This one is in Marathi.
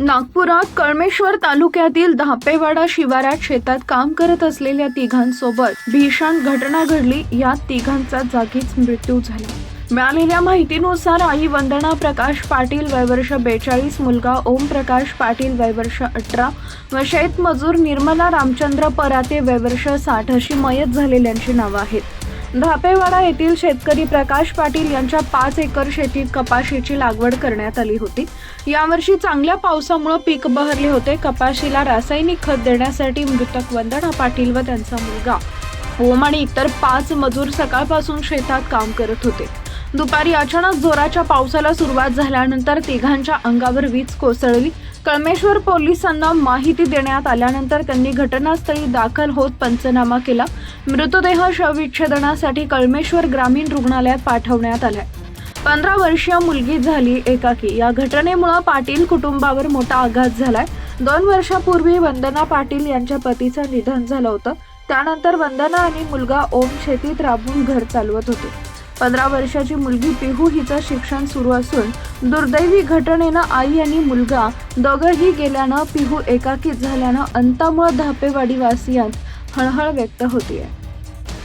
नागपुरात कळमेश्वर तालुक्यातील धापेवाडा शिवारात शेतात काम करत असलेल्या तिघांसोबत भीषण घटना घडली. यात तिघांचा जागीच मृत्यू झाला. मिळालेल्या माहितीनुसार आई वंदना प्रकाश पाटील वयवर्ष बेचाळीस मुलगा ओम प्रकाश पाटील वयवर्ष अठरा व शेतमजूर निर्मला रामचंद्र पराते वयवर्ष साठ अशी मयत झालेल्यांची नावं आहेत. धापेवाडा येथील शेतकरी प्रकाश पाटील यांच्या पाच एकर शेतीत कपाशीची लागवड करण्यात आली होती. यावर्षी चांगल्या पावसामुळे पीक बहरले होते. कपाशीला रासायनिक खत देण्यासाठी मृतक वंदना पाटील व त्यांचा मुलगा. ओम आणि इतर पाच मजूर सकाळपासून शेतात काम करत होते. दुपारी अचानक जोराच्या पावसाला सुरुवात झाल्यानंतर तिघांच्या अंगावर वीज कोसळली. कळमेश्वर पोलिसांना माहिती देण्यात आल्यानंतर त्यांनी घटनास्थळी दाखल होत पंचनामा केला. मृतदेह शवविच्छेदनासाठी कळमेश्वर ग्रामीण रुग्णालयात पाठवण्यात आलाय. पंधरा वर्षीय मुलगी झाली एकाकी. या घटनेमुळे पाटील कुटुंबावर मोठा आघात झालाय. दोन वर्षापूर्वी वंदना पाटील यांच्या पतीचं निधन झालं होतं. त्यानंतर वंदना आणि मुलगा ओम शेतीत राबून घर चालवत होते. पंधरा वर्षाची मुलगी पिहू हिचं शिक्षण सुरू असून दुर्दैवी घटनेनं आई आणि मुलगा दोघंही गेल्यानं पिहू एकाकीत झाल्यानं अंतामुळं धापेवाडीवासियांत हळहळ व्यक्त होतीये.